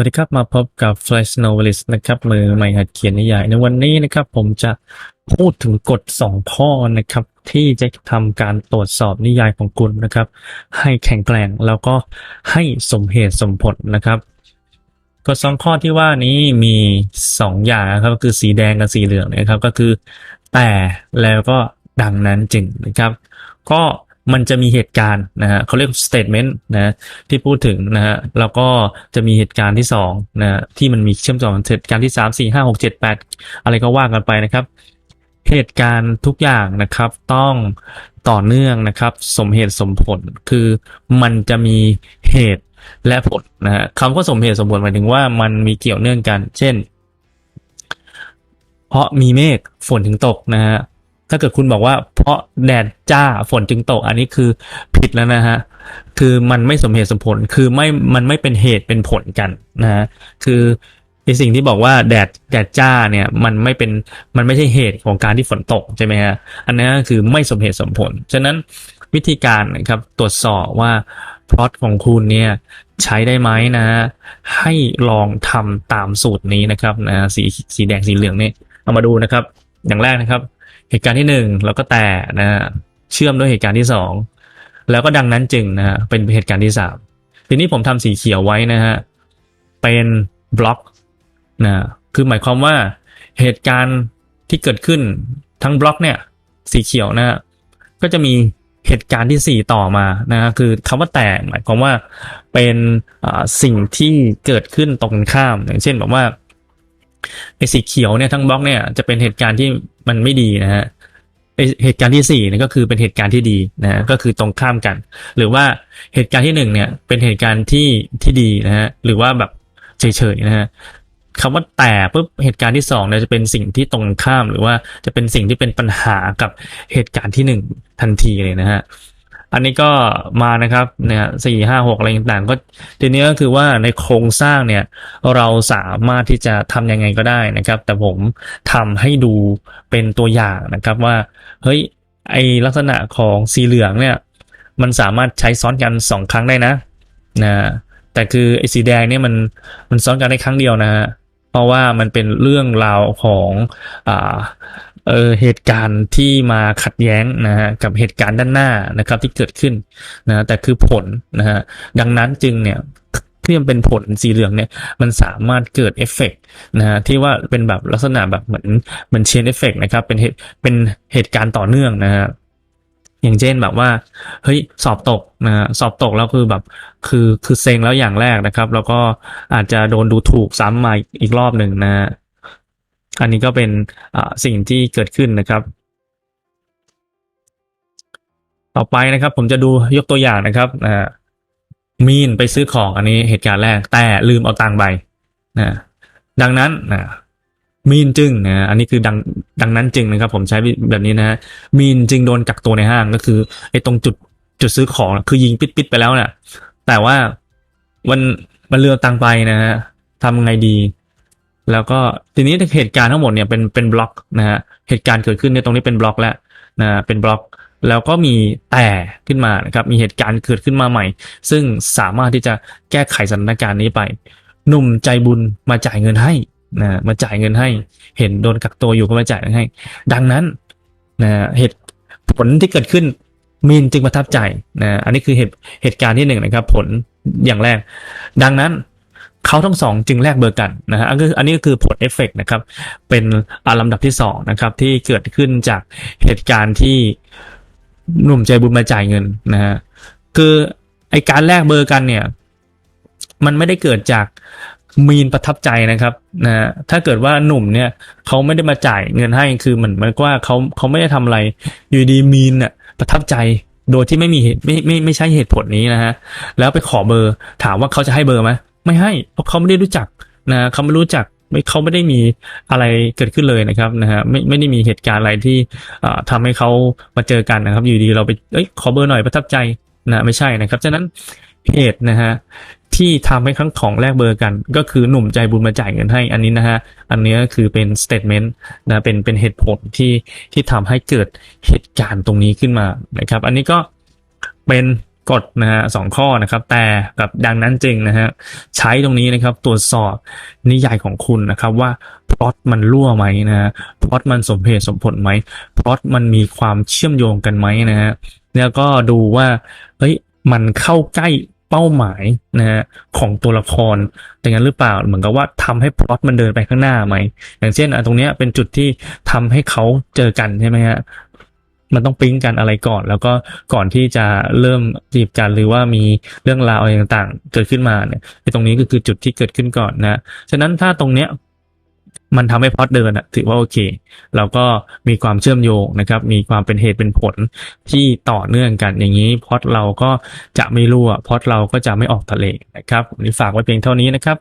วัสดีครับมาพบกับ Flash Novelist นะครับมือใหม่หัดเขียนนิยายในวันนี้นะครับ ผมจะพูดถึงกฎสองข้อนะครับ ที่จะทำการตรวจสอบนิยายของคุณนะครับ ให้แข็งแกร่งแล้วก็ให้สมเหตุสมผลนะครับกฎสองข้อที่ว่านี้มีสองอย่างนะครับก็คือสีแดงกับสีเหลืองนะครับก็คือแต่แล้วก็ดังนั้นจึงนะครับ ก็ มันจะมีเหตุการณ์นะฮะเขาเรียก statement นะที่พูดถึงนะฮะแล้วก็จะมีเหตุการณ์ที่สองนะที่มันมีเชื่อมต่อเหตุการณ์ที่สามสี่ห้าหกเจ็ดแปดอะไรก็ว่ากันไปนะครับ เหตุการณ์ทุกอย่างนะครับต้องต่อเนื่องนะครับ สมเหตุสมผลคือมันจะมีเหตุและผลนะฮะคำว่าสมเหตุสมผลหมายถึงว่ามันมีเกี่ยวเนื่องกัน เช่น เพราะมีเมฆฝนถึงตกนะฮะ ถ้าเกิดคุณบอกว่าเพราะแดดจ้าฝนจึงตก อันนี้คือผิดแล้วนะฮะ คือมันไม่สมเหตุสมผล คือไม่ มันไม่เป็นเหตุเป็นผลกันนะฮะ คือไอสิ่งที่บอกว่าแดดแดดจ้าเนี่ยมันไม่เป็นมันไม่ใช่เหตุของการที่ฝนตกใช่ไหมฮะอันนั้นคือไม่สมเหตุสมผล ฉะนั้นวิธีการนะครับตรวจสอบว่าพล็อตของคุณเนี่ยใช้ได้ไหมนะฮะให้ลองทำตามสูตรนี้นะครับนะสีสีแดงสีเหลืองนี่เอามาดูนะครับ อย่างแรกนะครับ เหตุการณ์ที่หนึ่งแล้วก็แต่นะฮะเชื่อมด้วยเหตุการณ์ที่สองแล้วก็ดังนั้นจึงนะฮะเป็นเหตุการณ์ที่สามทีนี้ผมทำสีเขียวไว้นะฮะเป็นบล็อกนะคือหมายความว่าเหตุการณ์ที่เกิดขึ้นทั้งบล็อกเนี่ย สีเขียวนะฮะก็จะมีเหตุการณ์ที่สี่ต่อมานะฮะคือคำว่าแต่หมายความว่าเป็นสิ่งที่เกิดขึ้นตรงข้าม อย่างเช่นแบบว่า ไอสีเขียวเนี่ยทั้งบล็อกเนี่ยจะเป็นเหตุการณ์ที่มันไม่ดีนะฮะเหตุการณ์ที่สี่นี่ก็คือเป็นเหตุการณ์ที่ดีนะก็คือตรงข้ามกัน หรือว่าเหตุการณ์ที่หนึ่งเนี่ยเป็นเหตุการณ์ที่ที่ดีนะฮะหรือว่าแบบเฉยๆนะฮะคำว่าแต่ปุ๊บเหตุการณ์ที่สองเนี่ยจะเป็นสิ่งที่ตรงข้าม หรือว่าจะเป็นสิ่งที่เป็นปัญหากับเหตุการณ์ที่หนึ่งทันทีเลยนะฮะ อันนี้ก็มานะครับเนี่ยสี่ห้าหกอะไรต่างๆก็ทีนี้ก็คือว่าในโครงสร้างเนี่ยเราสามารถที่จะทำยังไงก็ได้นะครับ แต่ผมทำให้ดูเป็นตัวอย่างนะครับว่าเฮ้ยไอลักษณะของสีเหลืองเนี่ยมันสามารถใช้ซ้อนกันสองครั้งได้นะนะแต่คือไอสีแดงเนี่ยมันมันซ้อนกันได้ครั้งเดียวนะฮะเพราะว่ามันเป็นเรื่องราวของอ่า เออเหตุการณ์ที่มาขัดแย้งนะฮะกับเหตุการณ์ด้านหน้านะครับที่เกิดขึ้นนะแต่คือผลนะฮะดังนั้นจึงเนี่ยที่มันเป็นผลสีเหลืองเนี่ยมันสามารถเกิดเอฟเฟกนะฮะที่ว่าเป็นแบบลักษณะแบบเหมือนเหมือนเชนเอฟเฟกนะครับเป็นเหตุเป็นเหตุการณ์ต่อเนื่องนะฮะอย่างเช่นแบบว่าเฮ้ยสอบตกนะฮะสอบตกแล้วคือแบบคือคือเซ็งแล้วอย่างแรกนะครับ แล้วก็อาจจะโดนดูถูกซ้ำมาอีกรอบหนึ่งนะ อันนี้ก็เป็นสิ่งที่เกิดขึ้นนะครับ ต่อไปนะครับ ผมจะดูยกตัวอย่างนะครับมีนไปซื้อของอันนี้เหตุการณ์แรก แต่ลืมเอาตังค์ไปนะดังนั้นนะมีนจึงนะอันนี้คือดังดังนั้นจึงนะครับ ผมใช้แบบนี้นะฮะมีนจึงโดนกักตัวในห้างก็คือไอ้ตรงจุดจุดซื้อของคือยิงปิดปิดไปแล้วนะ่ยแต่ว่ามันมันเลือตังไปนะฮะทำไงดี แล้วก็ทีนี้เหตุการณ์ทั้งหมดเนี่ยเป็นเป็นบล็อกนะฮะเหตุการณ์เกิดขึ้นในตรงนี้เป็นบล็อกแล้วนะเป็นบล็อกแล้วก็มีแต่ขึ้นมานะครับมีเหตุการณ์เกิดขึ้นมาใหม่ ซึ่งสามารถที่จะแก้ไขสถานการณ์นี้ไป หนุ่มใจบุญมาจ่ายเงินให้นะมาจ่ายเงินให้ เห็นโดนกักตัวอยู่ก็มาจ่ายเงินให้ ดังนั้นนะเหตุผลที่เกิดขึ้นมีนจึงประทับใจนะอันนี้คือเหตุเหตุการณ์ที่หนึ่งนะครับ ผลอย่างแรก ดังนั้น เขาทั้งสองจึงแลกเบอร์กันนะฮะอันนี้ก็คือผลเอฟเฟกนะครับ เป็นลำดับที่สองนะครับที่เกิดขึ้นจากเหตุการณ์ที่หนุ่มใจบุญมาจ่ายเงินนะฮะคือไอการแลกเบอร์กันเนี่ย มันไม่ได้เกิดจากมีนประทับใจนะครับนะถ้าเกิดว่าหนุ่มเนี่ยเขาไม่ได้มาจ่ายเงินให้คือเหมือนมันว่าเขาเขาไม่ได้ทำอะไร อยู่ดีมีนเนี่ยประทับใจโดยที่ไม่มีเหตุไม่ไม่ไม่ใช่เหตุผลนี้นะฮะแล้วไปขอเบอร์ถามว่าเขาจะให้เบอร์ไหม ไม่ให้เพราะเขาไม่ได้รู้จักนะเขาไม่รู้จักไม่เขาไม่ได้มีอะไรเกิดขึ้นเลยนะครับนะฮะไม่ไม่ได้มีเหตุการณ์อะไรที่ทำให้เขามาเจอกันนะครับ อยู่ดีเราไปเอ้ยขอเบอร์หน่อยประทับใจนะไม่ใช่นะครับ ฉะนั้นเหตุนะฮะที่ทำให้ครั้งของแลกเบอร์กัน ก็คือหนุ่มใจบุญมาจ่ายเงินให้อันนี้นะฮะอันนี้ก็คือเป็นสเตทเมนต์นะเป็นเป็นเหตุผลที่ที่ทำให้เกิดเหตุการณ์ตรงนี้ขึ้นมานะครับ อันนี้ก็เป็น กฎนะฮะสองข้อนะครับ แต่กับดังนั้นจริงนะฮะใช้ตรงนี้นะครับตรวจสอบนิยายของคุณนะครับว่าพล็อตมันรั่วไหมนะฮะพล็อตมันสมเหตุสมผลไหมพล็อตมันมีความเชื่อมโยงกันไหมนะฮะแล้วก็ดูว่าเฮ้ยมันเข้าใกล้เป้าหมายนะฮะของตัวละครอย่างนั้นหรือเปล่าเหมือนกับว่าทำให้พล็อตมันเดินไปข้างหน้าไหมอย่างเช่นอะตรงเนี้ยเป็นจุดที่ทำให้เขาเจอกันใช่ไหมฮะ มันต้องปิ๊งกันอะไรก่อน แล้วก็ก่อนที่จะเริ่มจีบกันหรือว่ามีเรื่องราวอะไรต่างๆ เกิดขึ้นมาเนี่ยไอ้ตรงนี้ก็คือจุดที่เกิดขึ้นก่อนนะฉะนั้นถ้าตรงเนี้ยมันทำให้พอดเดินอะถือว่าโอเค เราก็มีความเชื่อมโยงนะครับ มีความเป็นเหตุเป็นผลที่ต่อเนื่องกันอย่างนี้พอดเราก็จะไม่รั่วพอดเราก็จะไม่ออกทะเลนะครับนนี้ฝากไว้เพียงเท่านี้นะครับ